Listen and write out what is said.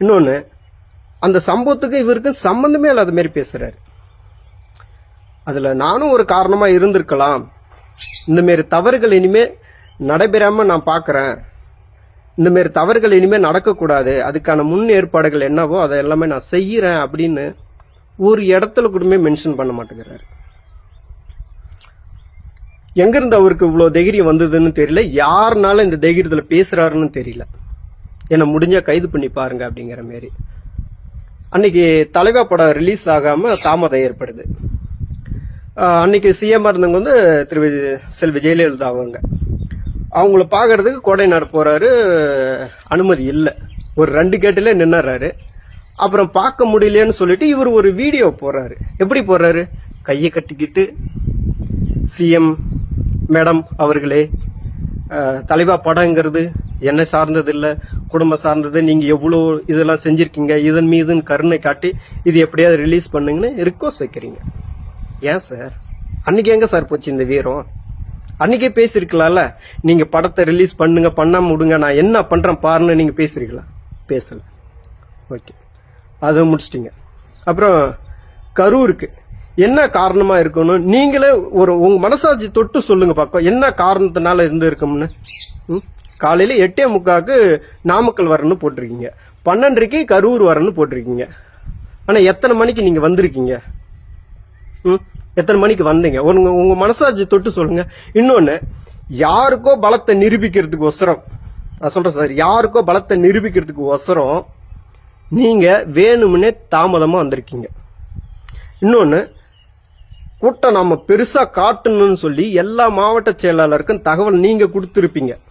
இன்னொன்று அந்த சம்பவத்துக்கு இவருக்கும் சம்மந்தமே இல்லாத மாதிரி பேசுகிறாரு அதில் நானும் ஒரு காரணமாக இருந்திருக்கலாம். இந்தமாரி தவறுகள் இனிமே நடைபெறாமல் நான் பார்க்குறேன் இந்தமாரி தவறுகள் இனிமே நடக்கக்கூடாது. அதுக்கான முன் ஏற்பாடுகள் என்னவோ அதை எல்லாமே நான் செய்கிறேன் அப்படின்னு ஒரு இடத்துல கூடமே மென்ஷன் பண்ண மாட்டேங்கிறாரு. எங்கேருந்து அவருக்கு இவ்வளோ தைரியம் வந்ததுன்னு தெரியல. யாருனால இந்த தைரியத்தில் பேசுகிறாருன்னு தெரியல. என்னை முடிஞ்சால் கைது பண்ணி பாருங்க அப்படிங்கிற மாரி. அன்னைக்கு தலைவா படம் ரிலீஸ் ஆகாம தாமதம் ஏற்படுது. அன்னைக்கு சிஎம் இருந்தவங்க வந்து திரு செல்வி ஜெயலலிதா அவங்க. அவங்கள பார்க்கறதுக்கு கோடைநாடு போறாரு. அனுமதி இல்லை. ஒரு ரெண்டு கேட்டுல நின்னுறாரு. அப்புறம் பார்க்க முடியலன்னு சொல்லிட்டு இவர் ஒரு வீடியோ போடுறாரு. எப்படி போடுறாரு? கையை கட்டிக்கிட்டு சிஎம் மேடம் அவர்களே தலைவா படங்கிறது என்ன சார்ந்தது இல்லை குடும்பம் சார்ந்தது நீங்க எவ்வளோ இதெல்லாம் செஞ்சிருக்கீங்க இதன் மீது கருணை காட்டி இது எப்படியாவது ரிலீஸ் பண்ணுங்கன்னு ரிக்வஸ்ட் வைக்கிறீங்க. ஏன் சார்? அன்னைக்கு எங்க சார் போச்சு இந்த வீரம்? அன்னைக்கே பேசிருக்கலாம்ல நீங்க படத்தை ரிலீஸ் பண்ணுங்க பண்ணாம விடுங்க நான் என்ன பண்றேன் பாருன்னு நீங்க பேசுறீங்களா பேசல. ஓகே அதை முடிச்சிட்டிங்க. அப்புறம் கரூருக்கு என்ன காரணமா இருக்கணும்? நீங்களே ஒரு உங்க மனசாட்சி தொட்டு சொல்லுங்க பார்க்க என்ன காரணத்தினால இருந்து இருக்கும்னு? ம்? காலையில் எட்டே முக்காவுக்கு நாமக்கல் வரணும்னு போட்டிருக்கீங்க. பன்னெண்டரைக்கு கரூர் வரணும்னு போட்டிருக்கீங்க. ஆனால் எத்தனை மணிக்கு நீங்கள் வந்திருக்கீங்க? ம்? எத்தனை மணிக்கு வந்தீங்க? உங்க உங்கள் மனசாட்சி தொட்டு சொல்லுங்கள் இன்னொன்று யாருக்கோ பலத்தை நிரூபிக்கிறதுக்கு ஒசரம். நான் சொல்கிறேன் சார் யாருக்கோ பலத்தை நிரூபிக்கிறதுக்கு ஒசரம் நீங்கள் வேணும்னே தாமதமாக வந்திருக்கீங்க. இன்னொன்று கூட்டம் நம்ம பெருசாக காட்டணும்னு சொல்லி எல்லா மாவட்ட செயலாளருக்கும் தகவல் நீங்கள் கொடுத்துருப்பீங்க.